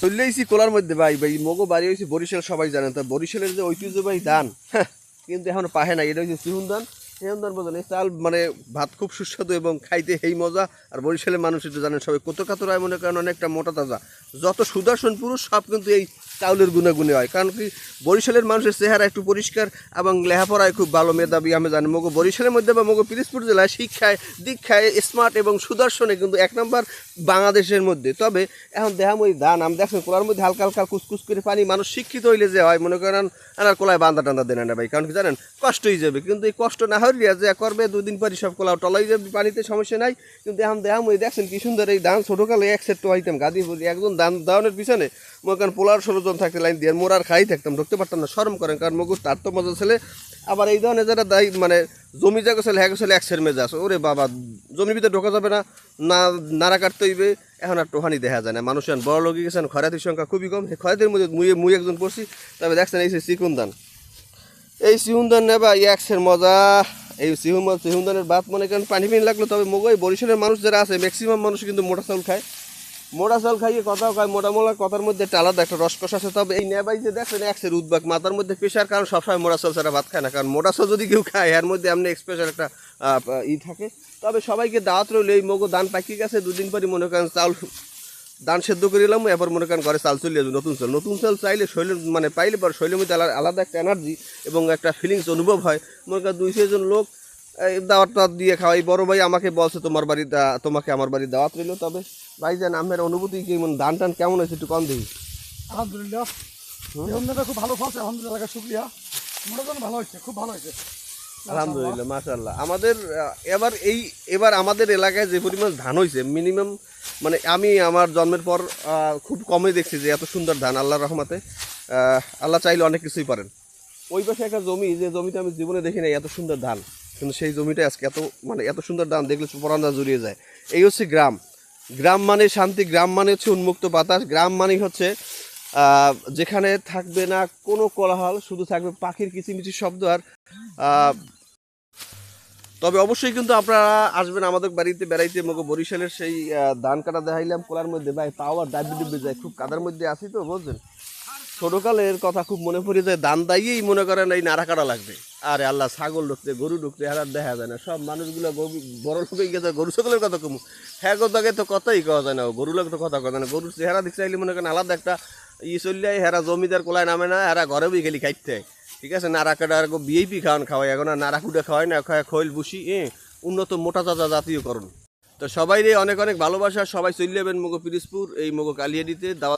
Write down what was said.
চললেইছি কোলার মধ্যে ভাই ভাই মগো বাড়ি হয়েছে বরিশাল সবাই জানেন। তা বরিশালের যে ঐতিহ্যবাহী ধান হ্যাঁ, কিন্তু এখন পাহে না এটা হচ্ছে সিহুন ধান। চাল মানে ভাত খুব সুস্বাদু এবং খাইতে হেই মজা। আর বরিশালের মানুষ এটা জানেন সবাই, কত কাতরায় মনে করেন, অনেকটা মোটা তাজা। যত সুদর্শন পুরুষ, সব কিন্তু এই চাউলের গুণাগুণে হয়। কারণ কি, বরিশালের মানুষের চেহারা একটু পরিষ্কার এবং লেখাপড়ায় খুব ভালো মেধাবী, আমি জানি। মগো বরিশালের মধ্যে বা মগো পিরিজপুর জেলায় শিক্ষায়, দীক্ষায় স্মার্ট এবং সুদর্শনে কিন্তু এক নম্বর বাংলাদেশের মধ্যে। তবে এখন দেখাম ওই ধান, আমি দেখেন, কোলার মধ্যে হালকা হালকা কুচকুচ করে পানি, মানুষ শিক্ষিত হইলে যে হয়, মনে করেন, আনার কোলায় বান্দা টান্দা দেন না ভাই। কারণ কি জানেন কষ্ট হয়ে যাবে। কিন্তু এই কষ্ট না হইলে যে করবে, দুদিন পরই সব কোলাও টলাই যাবে, পানিতে সমস্যা নাই। কিন্তু এখন দেখাম ওই দেখছেন কি সুন্দর এই ধান, ছোটোকালে এক সেট হইতাম গাদি ফুলি একজন ধান দাওয়ানের পিছনে করেন পোলার ষোলো থাকতে লাইন দিয়ে, মোর আর খাই থাকতাম, ঢুকতে পারতাম না, শরম করেন, কারণ মগুর তার তো মজা ছেলে। আবার এই ধরনের যারা দায়ী মানে জমি জায়গা ছেলে হ্যাঁ ছেলে এক সের মেজাজ, ওরে বাবা, জমির ভিতরে ঢোকা যাবে না না, নাড়া কাটতে হইবে। এখন আর টোহানি দেখা যায় না, মানুষ বড় লোক গেছেন খরাতির সংখ্যা খুবই কম খরাতির মধ্যে মুয়ে মুই একজন পড়ছি, তবে দেখছেন এই চিকুন ধান। এই সিহুন্দান নেবা একসের মজা। এই সিহুম সিহুন্দানের বাত মনে করেন পানি পিন লাগল, তবে মগই বরিশালের মানুষ যারা আছে ম্যাক্সিমাম মানুষ কিন্তু মোটা চাউল খায়। মোটা চাউল খাইয়ে কথাও খায় মোটা মোলা কথার মধ্যে একটা আলাদা একটা রসকস আছে। তবে এই নেবাই যে দেখছেন একসের উদ্বাগ, মাথার মধ্যে প্রেশার কারণ সবসময় মোটা চাউল ছাড়া ভাত খায় না। কারণ মোটা চাউল যদি কেউ খায়, এর মধ্যে এমনি স্পেশাল একটা ই থাকে। তবে সবাইকে দাওয়াত রইল, এই মগো দান পাকিয়ে গেছে, দুদিন পরই মনে করেন চাউল দান সেদ্ধ করে এলাম এরপর মনে করেন ঘরে চাল চলে যাবে নতুন চাল। নতুন চাল চাইলে শৈল মানে পাইলে পর শৈলের মধ্যে আলাদা একটা এনার্জি এবং একটা ফিলিংস অনুভব হয়। মনে করেন দুই জন লোক এই দাওয়াত টাওয়াত দিয়ে খাওয়াই। বড় ভাই আমাকে বলছে তোমার বাড়ি তোমাকে আমার বাড়ি দাওয়াত রইল। তবে ভাই জান আমার অনুভূতি কেমন দান টান কেমন হয়েছে একটু কম দেখি। আলহামদুলিল্লাহ। খুব ভালো ফলছে। আলহামদুলিল্লাহ শুক্রিয়া। মোটামুটি ভালো হয়েছে খুব ভালো হয়েছে। আলহামদুলিল্লাহ মাশাল্লাহ আমাদের এবার এই, এবার আমাদের এলাকায় যে পরিমাণ ধান হয়েছে মিনিমাম মানে আমি আমার জন্মের পর খুব কমই দেখছি যে এত সুন্দর ধান, আল্লাহর রহমাতে। আল্লাহ চাইলে অনেক কিছুই পারেন। ওই পাশে একটা জমি, যে জমিতে আমি জীবনে দেখি নাই, এত সুন্দর ধান। কিন্তু সেই জমিটা আজকে এত মানে এত সুন্দর ধান, দেখলে পরান্দা জড়িয়ে যায়। এই হচ্ছে গ্রাম। গ্রাম মানে শান্তি, গ্রাম মানে হচ্ছে উন্মুক্ত বাতাস। গ্রাম মানেই হচ্ছে যেখানে থাকবে না কোনো কোলাহল, শুধু থাকবে পাখির কিচিমিচি শব্দ আর তবে অবশ্যই কিন্তু আপনারা আসবেন আমাদের বাড়িতে, বেড়াইতে, মগো বরিশালের সেই ধান কাটা দেখাইলাম, কোলার মধ্যে। ভাই পাওয়ার ডাবি ডুবে যায়, খুব কাদার মধ্যে আসি তো বুঝলেন ছোটকালের কথা খুব মনে পড়ে যায় দান দাইয়েই মনে করেন এই নাড়া কাটা লাগবে। আরে আল্লাহ, ছাগল ঢুকতে, গরু ঢুকতে আর আর দেখা যায় না। সব মানুষগুলো বড় লোকে গেছে গরু ছাগলের কথা কমু। হ্যাঁ কথাকে তো কথাই কওয়া যায় না গরু লোক তো কথা কথা না। গরুর চেহারা দেখতে চাইলে মনে করেন আলাদা একটা ই চললে হেরা জমিদার কোলায় নামে না হেরা ঘরে বই খেলি খাইতে। হয়। ঠিক আছে? নাড়া কাটা আর বিএপি খাওয়ান খাওয়াই। এখন আর নাড়া কুটা খাওয়াই না খাওয়া খৈল বুসি এ, উন্নত মোটা তাজা জাতীয়করণ তো সবাই রে অনেক অনেক ভালোবাসা, সবাই চলে যাবেন মগো পিরিজপুর এই মগো কালিয়াডিতে দাওয়াত